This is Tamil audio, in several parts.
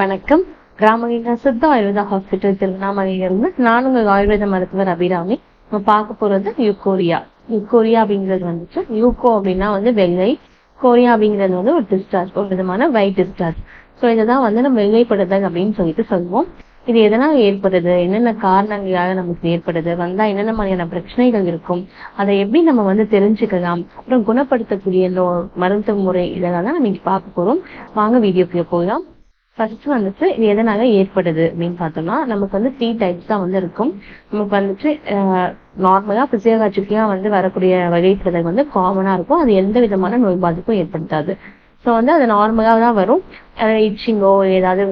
வணக்கம். கிராமகீதா சித்த ஆயுர்வேதா ஹாஸ்பிட்டல் திருவண்ணாமலையிலிருந்து நான் உங்கள் ஆயுர்வேத மருத்துவர் அபிராமி. நம்ம பார்க்க போறது யூகோரியா. யூகோரியா அப்படிங்கிறது வந்துச்சு யூகோ அப்படின்னா வந்து வெள்ளை கோரியா அப்படிங்கிறது வந்து ஒரு டிஸ்சார்ஜ் ஒரு விதமான வைட் டிஸ்சார்ஜ் ஸோ இதுதான் வந்து நம்ம வெள்ளைப்படுதல் அப்படின்னு சொல்லிட்டு சொல்லுவோம் இது எதனால் ஏற்படுது? என்னென்ன காரணங்களாக நமக்கு ஏற்படுது? வந்தா என்னென்ன மாதிரியான பிரச்சனைகள் இருக்கும்? அதை எப்படி நம்ம வந்து தெரிஞ்சுக்கலாம்? அப்புறம் குணப்படுத்தக்கூடிய மருத்துவ முறை இதெல்லாம் தான் நம்ம இங்கே பார்க்க போறோம். வாங்க வீடியோக்கு போகலாம். ஃபர்ஸ்ட் வந்துட்டு இது எதனால ஏற்படுது அப்படின்னு பார்த்தோம்னா நமக்கு வந்து த்ரீ டைப்ஸ் தான் வந்து இருக்கும். நமக்கு வந்துட்டு நார்மலா பிசியோகாட்சிக்கா வந்து வரக்கூடிய வகைப்படுதல் வந்து காமனா இருக்கும். அது எந்த விதமான நோய் பாதிப்பும் ஏற்படுத்தாது. ஸோ வந்து அது நார்மலாக தான் வரும். இச்சிங்கோ ஏதாவது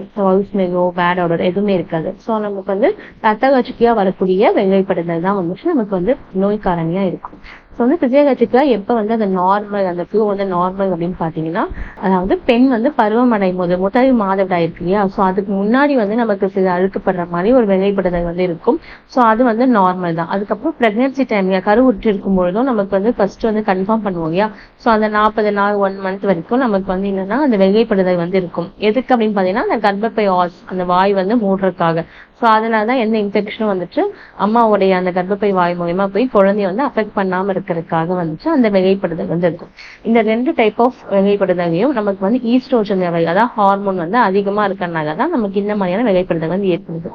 ஸ்மெல்லோ பேட் ஆர்டர் எதுவுமே இருக்காது. ஸோ நமக்கு வந்து ரத்த கட்சிக்கையா வரக்கூடிய வெள்ளைப்படுதல் தான் வந்துட்டு நமக்கு வந்து நோய் காரணியாக இருக்கும். ஸோ வந்து பிசியோகாட்சிக்கா எப்போ வந்து அந்த நார்மல் அந்த ஃப்ளூ வந்து நார்மல் அப்படின்னு பார்த்தீங்கன்னா அதாவது பெண் வந்து பருவம் அடையும் போது முதல் மாதவிடாய் இருக்கு இல்லையா? ஸோ அதுக்கு முன்னாடி வந்து நமக்கு சில அழுக்கப்படுற மாதிரி ஒரு வெளிப்படுதல் வந்து இருக்கும். ஸோ அது வந்து நார்மல் தான். அதுக்கப்புறம் ப்ரெக்னென்சி டைம்ல கருவுற்று இருக்கும் பொழுதும் நமக்கு வந்து ஃபர்ஸ்ட் வந்து கன்ஃபார்ம் பண்ணுவோம் இல்லையா? ஸோ அந்த நாற்பது நாள் ஒன் மந்த் வரைக்கும் நமக்கு வந்து என்னன்னா அந்த வெளிப்படுதல் வந்து இருக்கும். எதுக்கு அப்படின்னு பார்த்தீங்கன்னா அந்த கர்ப்பப்பை ஆஸ் அந்த வாய் வந்து மூடுறதுக்காக. ஸோ அதனால தான் எந்த இன்ஃபெக்ஷனும் வந்துட்டு அம்மாவுடைய அந்த கர்ப்பப்பை வாய் மூலயமா போய் குழந்தைய வந்து அஃபெக்ட் பண்ணாம இருக்கிறதுக்காக வந்துட்டு அந்த வெளிப்படுதல் வந்து இருக்கும். இந்த ரெண்டு டைப் ஆஃப் வெளிப்படுதலையும் நமக்கு வந்து ஈஸ்ட்ரோஜன் லெவல் அதாவது ஹார்மோன் வந்து அதிகமா இருக்கிறனால தான் நமக்கு இந்த மாதிரியான வெளிப்படுதல் வந்து ஏற்படுது.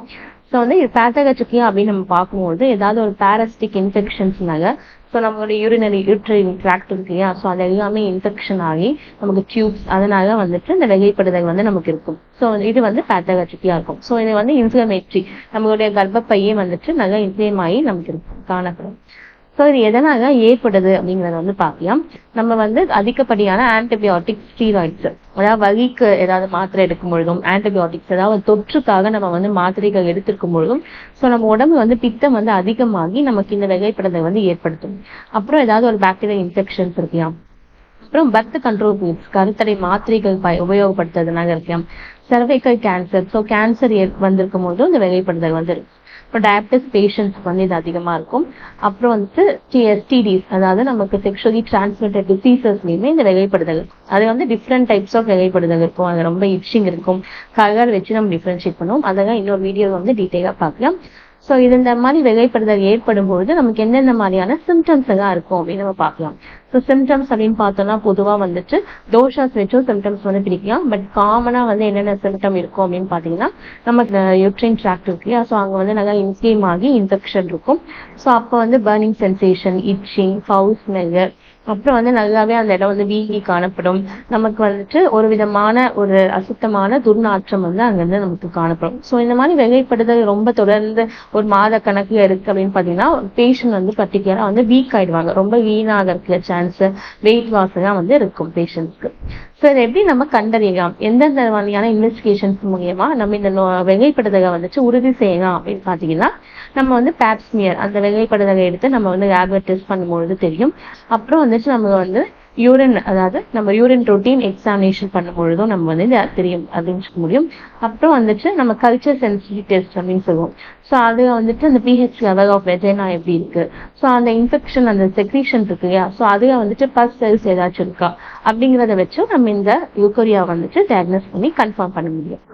ஸோ வந்து இது பேத்தகச்சுக்கியா அப்படின்னு நம்ம பார்க்கும்போது ஏதாவது ஒரு பேரஸ்டிக் இன்ஃபெக்ஷன்ஸ்னால ஸோ நம்மளுடைய யூரினரி யூட்ரின் ட்ராக்ட் இருக்கு இல்லையா? ஸோ அது எல்லாமே இன்ஃபெக்ஷன் ஆகி நமக்கு டியூப்ஸ் அதனால வந்துட்டு இந்த வெகைப்படுதல் வந்து நமக்கு இருக்கும். ஸோ இது வந்து பேத்தகச்சுக்கியா இருக்கும் ஸோ இது வந்து இன்ஃப்ளமேட்ரி நம்மளுடைய கர்ப்பப்பையே வந்துட்டு நல்லா இன்ஃப்ளேம் ஆகி நமக்கு இருக்கும் காணப்படும். ஸோ இது எதனால ஏற்படுது அப்படிங்கறத வந்து பார்க்கலாம். நம்ம வந்து அதிகப்படியான ஆன்டிபயோட்டிக் ஸ்டீராய்ட்ஸ் அதாவது வலிக்கு ஏதாவது மாத்திரை எடுக்கும் பொழுதும் ஆன்டிபயோட்டிக்ஸ் ஏதாவது தொற்றுக்காக நம்ம வந்து மாத்திரைகள் எடுத்திருக்கும் பொழுதும் ஸோ நம்ம உடம்பு வந்து பித்தம் வந்து அதிகமாகி நமக்கு இந்த வகைப்படத்தை வந்து ஏற்படுத்தும். அப்புறம் ஏதாவது ஒரு பாக்டீரியல் இன்ஃபெக்ஷன்ஸ் இருக்கலாம். அப்புறம் பர்த் கண்ட்ரோல் பில்ஸ் கருத்தடை மாத்திரைகள் ப உபயோகப்படுத்துறதுனால இருக்கலாம். சர்வைக்கல் கேன்சர் ஸோ கேன்சர் வந்திருக்கும் போதும் இந்த வகைப்படுத்தல் வந்து இருக்கு இப்போ டயபிட்டிஸ் பேஷண்ட்ஸ்க்கு வந்து இது அதிகமா இருக்கும். அப்புறம் வந்துட்டு டிஎஸ்டிடிஸ் அதாவது நமக்கு செக்ஷுவலி டிரான்ஸ்மிட்டட் டிசீசஸ்லையுமே இந்த வகைப்படுதல் அது வந்து டிஃப்ரெண்ட் டைப்ஸ் ஆஃப் வகைப்படுதல் இருக்கும் அது ரொம்ப இச்சிங் இருக்கும். கலர் வச்சு நம்ம டிஃப்ரென்ஷியேட் பண்ணுவோம். அதெல்லாம் இன்னொரு வீடியோ வந்து டீட்டெயிலாக பார்க்கலாம். ஸோ இது இந்த மாதிரி வகைப்படுதல் ஏற்படும் பொழுது நமக்கு எந்தெந்த மாதிரியான சிம்டம்ஸ் எல்லாம் இருக்கும் அப்படின்னு நம்ம பார்க்கலாம். ஸோ சிம்டம்ஸ் அப்படின்னு பார்த்தோம்னா பொதுவாக வந்துட்டு தோஷாஸ் வச்சும் சிம்டம்ஸ் வந்து பிடிக்கலாம் பட் காமனாக வந்து என்னென்ன சிம்டம் இருக்கும் அப்படின்னு பார்த்தீங்கன்னா நமக்கு யூட்ரின் ட்ராக்ட் இருக்கு இல்லையா? ஸோ அங்கே வந்து நல்லா இன்ஃப்ளேம் ஆகி இன்ஃபெக்ஷன் இருக்கும். ஸோ அப்போ வந்து burning sensation itching foul smell அப்புறம் வந்து நல்லாவே அந்த இடம் வந்து வீங்கி காணப்படும். நமக்கு வந்துட்டு ஒரு விதமான ஒரு அசுத்தமான துர்நாற்றம் வந்து அங்கிருந்து நமக்கு காணப்படும். ஸோ இந்த மாதிரி வெகைப்படுதல் ரொம்ப தொடர்ந்து ஒரு மாத கணக்கு இருக்கு அப்படின்னு பாத்தீங்கன்னா பேஷண்ட் வந்து பர்டிகுலரா வந்து வீக் ஆயிடுவாங்க. ரொம்ப வீணாக இருக்கிற சான்ஸ் வெயிட் லாஸ் எல்லாம் வந்து இருக்கும் பேஷண்ட்ஸ்க்கு ஸோ இதை எப்படி நம்ம கண்டறியலாம்? எந்தெந்த மாதிரியான இன்வெஸ்டிகேஷன்ஸ் மூலியமா நம்ம இந்த வெகைப்படுதலை வந்துட்டு உறுதி செய்யலாம் அப்படின்னு பாத்தீங்கன்னா நம்ம வந்து பேப்ஸ்மியர் அந்த வெகைப்படுதலை எடுத்து நம்ம வந்து லேப்ல டெஸ்ட் பண்ணும்பொழுது தெரியும். அப்புறம் வந்துட்டு நம்ம வந்து யூரின் அதாவது நம்ம யூரின் ரொட்டீன் எக்ஸாமினேஷன் பண்ணும் பொழுதும் நம்ம வந்து இது தெரியும் அறிஞ்சிக்க முடியும். அப்புறம் வந்துட்டு நம்ம கல்ச்சர் சென்சிட்டிவ் டெஸ்ட் அப்படின்னு சொல்லுவோம். ஸோ அது வந்துட்டு அந்த பிஹெச் லெவல் ஆஃப் வெஜைனா எப்படி இருக்கு? ஸோ அந்த இன்ஃபெக்ஷன் அந்த செக்ரீஷன் இருக்கு இல்லையா? ஸோ அதுல வந்துட்டு பஸ் செல்ஸ் ஏதாச்சும் இருக்கா? அப்படிங்கிறத வச்சு நம்ம இந்த யூகோரியா வந்துட்டு டயக்னோஸ் பண்ணி கன்ஃபார்ம் பண்ண முடியும்.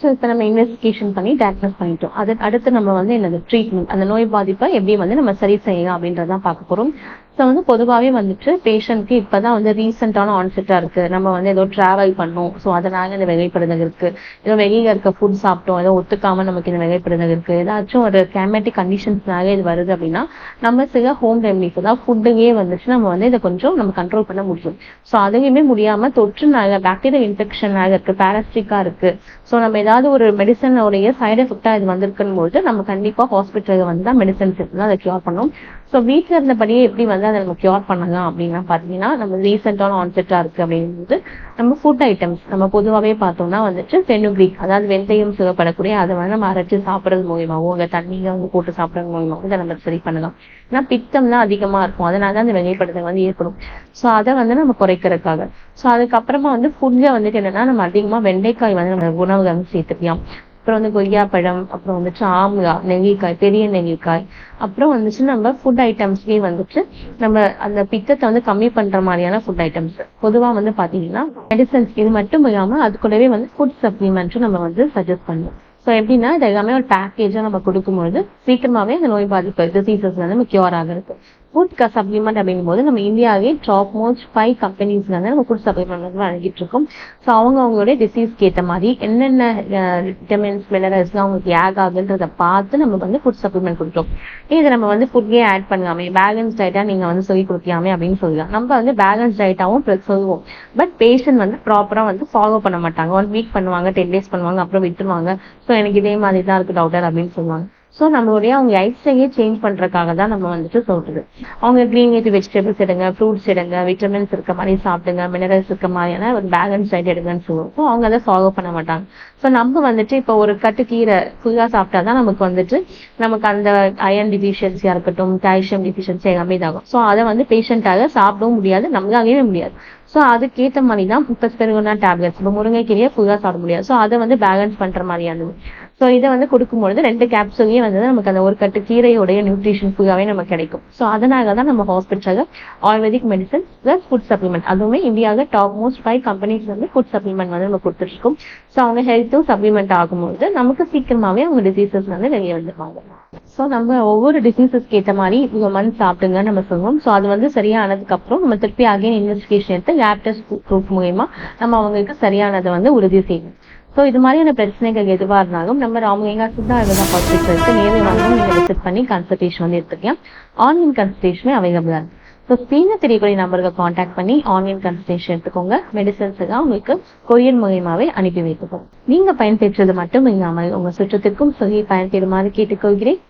ஸோ இப்போ நம்ம இன்வெஸ்டிகேஷன் பண்ணி டயக்னோஸ் பண்ணிட்டோம். அது அடுத்து நம்ம வந்து என்னது ட்ரீட்மெண்ட் அந்த நோய் பாதிப்பை எப்படி வந்து நம்ம சரி செய்யலாம் அப்படின்றதான் பார்க்க போகிறோம் ஸோ வந்து பொதுவாகவே வந்துட்டு பேஷண்ட்க்கு இப்போதான் வந்து ரீசெண்டான ஆன்செட்டாக இருக்குது நம்ம வந்து ஏதோ ட்ராவல் பண்ணோம். ஸோ அதனால இந்த வகைப்படுதல் இருக்குது ஏதோ வெளியில் இருக்க ஃபுட் சாப்பிட்டோம். ஏதோ ஒத்துக்காமல் நமக்கு இந்த வெகைப்படுதல் இருக்குது ஏதாச்சும் ஒரு கிளைமேட்டிக் கண்டிஷன்ஸ்னால இது வருது அப்படின்னா நம்ம சில ஹோம் ரெமடிஸ் தான் ஃபுட்டுலேயே வந்துச்சு நம்ம வந்து இதை கொஞ்சம் நம்ம கண்ட்ரோல் பண்ண முடியும். ஸோ அதையுமே முடியாமல் தொற்றுனால பாக்டீரியல் இன்ஃபெக்ஷனாக இருக்குது பேரஸ்டிக்காக இருக்குது ஸோ நம்ம ஏதாவது ஒரு மெடிசனோடைய சைடு எஃபெக்டாக இது வந்திருக்கும் போது நம்ம கண்டிப்பாக ஹாஸ்பிட்டலில் வந்து தான் மெடிசன்ஸ் எடுத்து தான் அதை கியூர் பண்ணும் ஸோ வீட்டில் இருந்தபடியே எப்படி வந்து அதை நம்ம கியூர் பண்ணலாம் அப்படின்னா பார்த்தீங்கன்னா நம்ம ரீசெண்டான ஆன்செட்டாக இருக்குது அப்படிங்கும்போது நம்ம ஃபுட் ஐட்டம்ஸ் நம்ம பொதுவாகவே பார்த்தோம்னா வந்துட்டு ஃபெனுக்ரிக் அதாவது வெந்தயம் சிவப்படக்கூடிய அதை வந்து நம்ம அரைச்சி சாப்பிட்றது மூலியமாவோ இல்லை தண்ணியில் வந்து போட்டு சாப்பிட்றது மூலியமாவோ இதை நம்ம சரி பண்ணலாம். ஏன்னா பித்தம் தான் அதிகமாக இருக்கும். அதனால தான் அந்த வெகைப்படுதல் வந்து ஏற்படும். ஸோ அதை வந்து நம்ம குறைக்கிறதுக்காக. ஸோ அதுக்கப்புறமா வந்து ஃபுட்ல வந்துட்டு என்னன்னா நம்ம அதிகமாக வெண்டைக்காய் வந்து நம்ம உணவுகள் வந்து சேர்த்துக்கலாம். அப்புறம் வந்து கொய்யாப்பழம் அப்புறம் வந்துட்டு ஆம்லா நெல்லிக்காய் பெரிய நெல்லிக்காய். அப்புறம் வந்துச்சு நம்ம ஃபுட் ஐட்டம்ஸ்லேயே வந்துட்டு நம்ம அந்த பித்தத்தை வந்து கம்மி பண்ற மாதிரியான ஃபுட் ஐட்டம்ஸ் பொதுவா வந்து பாத்தீங்கன்னா மெடிசன்ஸ் இது மட்டும் இல்லாம அது கூடவே வந்து ஃபுட் சப்ளிமெண்ட்டும் நம்ம வந்து சஜஸ்ட் பண்ணுவோம். ஸோ எப்படின்னா இது எல்லாமே ஒரு பேக்கேஜாக நம்ம கொடுக்கும்பொழுது சீக்கிரமாவே அந்த நோய் பாதிப்பு டிசீசஸ் வந்து நம்ம கியூர் ஆகிறது ஃபுட் சப்ளிமெண்ட் அப்படிங்கும் போது நம்ம இந்தியாவே டாப் மோஸ்ட் ஃபைவ் கம்பெனிஸ்ல வந்து நம்ம ஃபுட் சப்ளிமெண்ட் வந்து வழங்கிட்டு இருக்கோம். ஸோ அவங்க அவங்களுடைய டிசீஸ்க்கு ஏற்ற மாதிரி என்னென்ன விட்டமின்ஸ் மினரல்ஸ்லாம் அவங்களுக்கு ஏக் ஆகுன்றத பார்த்து நம்ம வந்து ஃபுட் சப்ளிமெண்ட் கொடுக்குறோம் இதை நம்ம வந்து ஃபுட்லேயே ஆட் பண்ணாமே பேலன்ஸ் டயட்டா நீங்க வந்து சொல்லி கொடுக்கலாமே அப்படின்னு சொல்லலாம் நம்ம வந்து பேலன்ஸ் டயட்டாவும் சொல்லுவோம். பட் பேஷண்ட் வந்து ப்ராப்பரா வந்து ஃபாலோ பண்ண மாட்டாங்க. ஒன் வீக் பண்ணுவாங்க டென் டேஸ் பண்ணுவாங்க அப்புறம் விட்டுருவாங்க. ஸோ எனக்கு இதே மாதிரி தான் இருக்கு டாக்டர் அப்படின்னு சொல்லுவாங்க. ஸோ நம்மளுடைய அவங்க லைஃப் ஸ்டைலே சேஞ்ச் பண்றதுக்காக தான் நம்ம வந்துட்டு சொல்றது. அவங்க க்ரீன் லீஃப் வெஜிடபிள்ஸ் எடுங்க ஃப்ரூட்ஸ் எடுங்க விட்டமின்ஸ் இருக்க மாதிரி சாப்பிடுங்க மினரல்ஸ் இருக்க மாதிரியான ஒரு பேலன்ஸ் டயட் எடுங்கன்னு சொல்லுவோம். ஸோ அவங்க அதை ஃபாலோ பண்ண மாட்டாங்க. ஸோ நம்ம வந்துட்டு இப்போ ஒரு கட்டு கீரை ஃபுல்லாக சாப்பிட்டா தான் நமக்கு வந்துட்டு நமக்கு அந்த அயன் டிஃபிஷியன்சியா இருக்கட்டும் கால்சியம் டிஃபிஷியன்சி எல்லாமே இதாகும். ஸோ அதை வந்து பேஷண்ட்டாக சாப்பிடவும் முடியாது நம்மளாகவே முடியாது. ஸோ அதுக்கேற்ற மாதிரி தான் இப்போ பெருகுனா டேப்லெட்ஸ் இப்போ முருங்கைக்கீரையை ஃபுல்லாக சாப்பிட முடியாது. ஸோ அதை வந்து பேலன்ஸ் பண்ற மாதிரியானது. ஸோ இதை வந்து கொடுக்கும்பொழுது ரெண்டு கேப்சூலையும் வந்து நமக்கு அந்த ஒரு கட்டு கீரையோடைய நியூட்ரிஷன் ஃபுல்லாகவே நமக்கு கிடைக்கும். ஸோ அதனால தான் நம்ம ஹாஸ்பிட்டலில் ayurvedic medicine plus food supplement அதுவுமே இந்தியாவில் டாப் மோஸ்ட் ஃபைவ் கம்பெனிஸ் வந்து ஃபுட் சப்ளிமெண்ட் வந்து நம்ம கொடுத்துருக்கோம் ஸோ அவங்க ஹெல்த்தும் சப்ளிமெண்ட் ஆகும்போது நமக்கு சீக்கிரமாகவே அவங்க டிசீசஸ் வந்து வெளியே வந்துருவாங்க. ஸோ நம்ம ஒவ்வொரு டிசீசஸ்க்கு ஏற்ற மாதிரி மந்த் சாப்பிடுங்க நம்ம சொல்லுவோம். ஸோ அது வந்து சரியானதுக்கு அப்புறம் நம்ம திருப்பி அகைன் இன்வெஸ்டிகேஷன் எடுத்து லேப் டெஸ்ட் ப்ரூஃப் மூலயமா நம்ம அவங்களுக்கு சரியானதை வந்து உறுதி செய்யணும். ஸோ இது மாதிரியான பிரச்சனைகள் எதுவாக இருந்தாலும் நம்ம ராமலிங்கா சித்தா ஆயுர்வேதா ஹாஸ்பிட்டலுக்கு நேரில் வந்து நீங்கள் விசிட் பண்ணி கன்சல்டேஷன் வந்து எடுத்துக்கலாம். ஆன்லைன் கன்சல்டேஷனே அவைலபிளாக இருக்கு. ஸோ ஸ்க்ரீனில் தெரியக்கூடிய நம்பருக்கு காண்டாக்ட் பண்ணி ஆன்லைன் கன்சல்டேஷன் எடுத்துக்கோங்க. மெடிசன்ஸ் எல்லாம் உங்களுக்கு கொரியர் மூலியமாகவே அனுப்பி வைக்கப்போம் நீங்கள் பயன்பெற்றது மட்டும் இல்லாமல் உங்கள் சுற்றத்திற்கும் சொல்லி பயன்பெறுமாறு கேட்டுக்கொள்கிறேன்.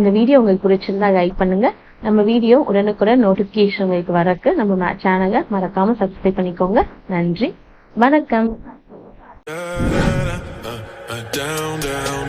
இந்த வீடியோ உங்களுக்கு பிடிச்சிருந்தா லைக் பண்ணுங்க. நம்ம வீடியோ உடனுக்குடன் நோட்டிபிகேஷன் உங்களுக்கு வரக்கு நம்ம சேனலை மறக்காம சப்ஸ்கிரைப் பண்ணிக்கோங்க. நன்றி. வணக்கம். Down, down.